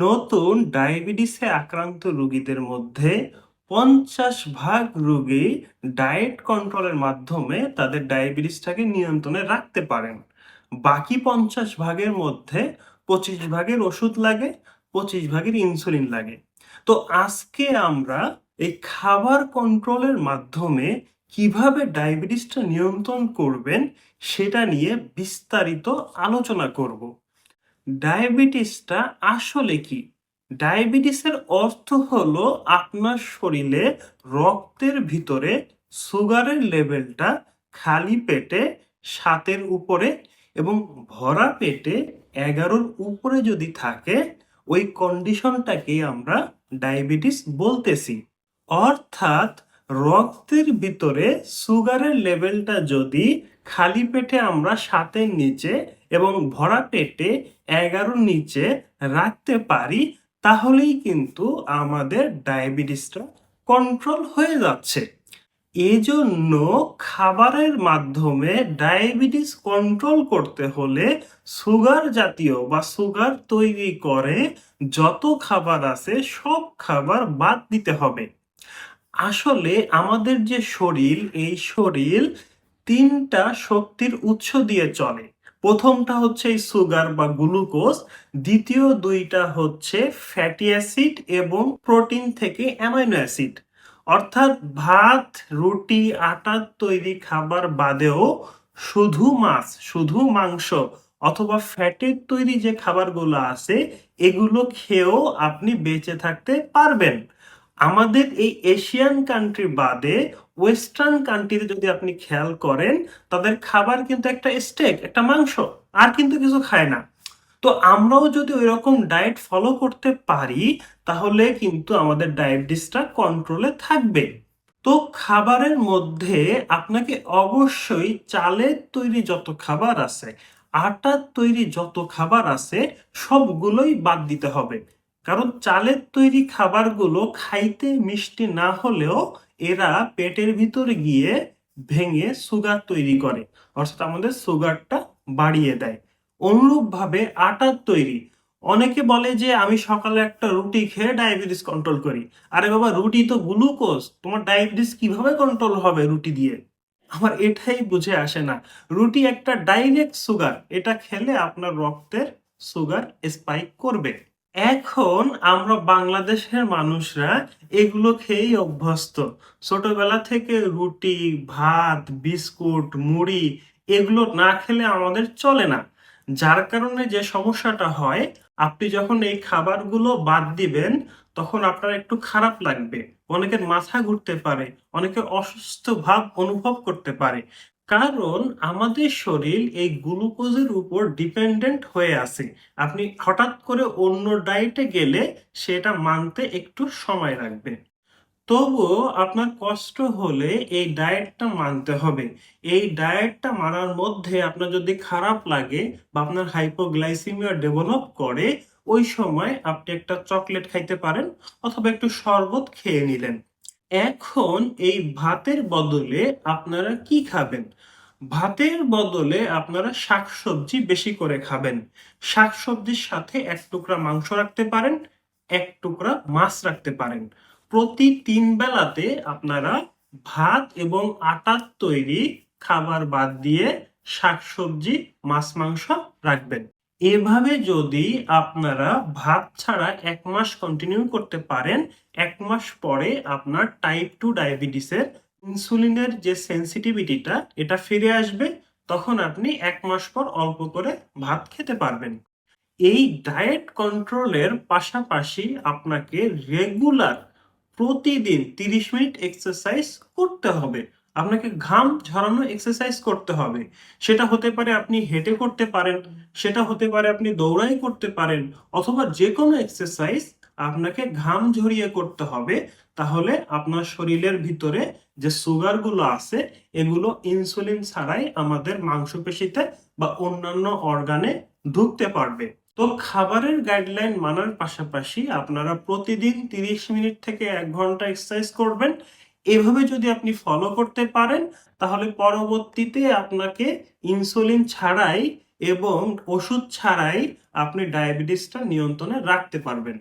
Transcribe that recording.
নতুন ডায়াবেটিসে আক্রান্ত রোগীদের মধ্যে পঞ্চাশ ভাগ রোগী ডায়েট কন্ট্রোলের মাধ্যমে তাদের ডায়াবেটিসটাকে নিয়ন্ত্রণে রাখতে পারেন। বাকি পঞ্চাশ ভাগের মধ্যে পঁচিশ ভাগের ওষুধ লাগে, পঁচিশ ভাগের ইনসুলিন লাগে। তো আজকে আমরা এই খাবার কন্ট্রোলের মাধ্যমে কীভাবে ডায়াবেটিসটা নিয়ন্ত্রণ করবেন সেটা নিয়ে বিস্তারিত আলোচনা করব। ডায়াবেটিসটা আসলে কি? ডায়াবেটিসের অর্থ হলো আপনার শরীরে রক্তের ভিতরে সুগারের লেভেলটা খালি পেটে সাতের উপরে এবং ভরা পেটে এগারোর উপরে যদি থাকে, ওই কন্ডিশনটাকেই আমরা ডায়াবেটিস বলতেছি। অর্থাৎ রক্তের ভিতরে সুগারের লেভেলটা যদি খালি পেটে আমরা সাতের নিচে এবং ভরা পেটে এগারোর নিচে রাখতে পারি, তাহলেই কিন্তু আমাদের ডায়াবেটিসটা কন্ট্রোল হয়ে যাচ্ছে। এজন্য খাবারের মাধ্যমে ডায়াবেটিস কন্ট্রোল করতে হলে সুগার জাতীয় বা সুগার তৈরি করে যত খাবার আছে সব খাবার বাদ দিতে হবে। আসলে আমাদের যে শরীর, এই শরীর তিনটা শক্তির উৎস দিয়ে চলে। প্রথমটা হচ্ছে এই সুগার বা গ্লুকোজ, দ্বিতীয় দুইটা হচ্ছে ফ্যাটি অ্যাসিড এবং প্রোটিন থেকে অ্যামাইনো অ্যাসিড। অর্থাৎ ভাত, রুটি আটার তৈরি খাবার বাদেও শুধু মাছ, শুধু মাংস অথবা ফ্যাটের তৈরি যে খাবারগুলো আছে, এগুলো খেয়েও আপনি বেঁচে থাকতে পারবেন। আমাদের এই এশিয়ান কান্ট্রি বাদে ওয়েস্টার্ন কান্ট্রিতে যদি আপনি খেয়াল করেন, তাদের খাবার কিন্তু একটা স্টেক একটা মাংস, আর কিন্তু কিছু খায় না। তো আমরাও যদি ওই রকম ডায়েট ফলো করতে পারি, তাহলে কিন্তু আমাদের ডায়াবেটিসটা কন্ট্রোলে থাকবে। তো খাবারের মধ্যে আপনাকে অবশ্যই চালের তৈরি যত খাবার আছে, আটার তৈরি যত খাবার আছে, সবগুলোই বাদ দিতে হবে। কারণ চালের তৈরি খাবারগুলো খাইতে মিষ্টি না হলেও এরা পেটের ভিতরে গিয়ে ভেঙে সুগার তৈরি করে। অর্থাৎ আমাদের সুগারটা বাড়িয়ে দেয়। অনুরূপভাবে আটার তৈরি। অনেকে বলে যে, আমি সকালে একটা রুটি খেয়ে ডায়াবেটিস কন্ট্রোল করি। আরে বাবা, রুটি তো গ্লুকোজ তোমার ডায়াবেটিস কীভাবে কন্ট্রোল হবে রুটি দিয়ে? আমার এটাই বুঝে আসে না। রুটি একটা ডাইরেক্ট সুগার এটা খেলে আপনার রক্তের সুগার স্পাইক করবে। এখন আমরা বাংলাদেশের মানুষরা এগুলো খেয়েই অভ্যস্ত। ছোটবেলা থেকে রুটি, ভাত, বিস্কুট, মুড়ি এগুলো না খেলে আমাদের চলে না। যার কারণে যে সমস্যাটা হয়, আপনি যখন এই খাবারগুলো বাদ দিবেন, তখন আপনার একটু খারাপ লাগবে। অনেকের মাথা ঘুরতে পারে, অনেকে অসুস্থ ভাব অনুভব করতে পারে। কারণ আমাদের শরীর এই গ্লুকোজের উপর ডিপেন্ডেন্ট হয়ে আছে। আপনি হঠাৎ করে অন্য ডায়েটে গেলে সেটা মানতে একটু সময় লাগবে। তবুও আপনার কষ্ট হলে এই ডায়েটটা মানতে হবে। এই ডায়েটটা মানার মধ্যে আপনার যদি খারাপ লাগে বা আপনার হাইপোগ্লাইসিমিয়া ডেভেলপ করে, ওই সময় আপনি একটা চকলেট খাইতে পারেন অথবা একটু শরবত খেয়ে নিলেন। এখন এই ভাতের বদলে আপনারা কি খাবেন? ভাতের বদলে আপনারা শাকসবজি বেশি করে খাবেন। শাকসবজির সাথে এক টুকরা মাংস রাখতে পারেন, এক টুকরা মাছ রাখতে পারেন। প্রতি তিন বেলাতে আপনারা ভাত এবং আটার তৈরি খাবার বাদ দিয়ে শাকসবজি, মাছ মাংস রাখবেন। এভাবে যদি আপনারা ভাত ছাড়া এক মাস কন্টিনিউ করতে পারেন, এক মাস পরে আপনার টাইপ টু ডায়াবেটিসের ইনসুলিনের যে সেন্সিটিভিটিটা এটা ফিরে আসবে, তখন আপনি এক মাস পর অল্প করে ভাত খেতে পারবেন। এই ডায়েট কন্ট্রোলের পাশাপাশি আপনাকে রেগুলার প্রতিদিন তিরিশ মিনিট এক্সারসাইজ করতে হবে। আপনাকে ঘাম ঝরানো এক্সারসাইজ করতে হবে। সেটা হতে পারে আপনি হেঁটে করতে পারেন, সেটা হতে পারে আপনি দৌড়াই করতে পারেন, অথবা যে কোনো এক্সারসাইজ আপনাকে ঘাম ঝরিয়ে করতে হবে, তাহলে আপনার শরীরের ভিতরে যে সুগারগুলো আছে, এগুলো ইনসুলিন ছাড়াই আমাদের মাংসপেশিতে বা অন্যান্য অর্গানে ঢুকতে পারবে। তো খাবারের গাইডলাইন মানার পাশাপাশি আপনারা প্রতিদিন তিরিশ মিনিট থেকে এক ঘণ্টা এক্সারসাইজ করবেন এভাবে যদি আপনি ফলো করতে পারেন, তাহলে পরবর্তীতে আপনাকে ইনসুলিন ছাড়াই এবং ওষুধ ছাড়াই আপনি ডায়াবেটিসটা নিয়ন্ত্রণে রাখতে পারবেন।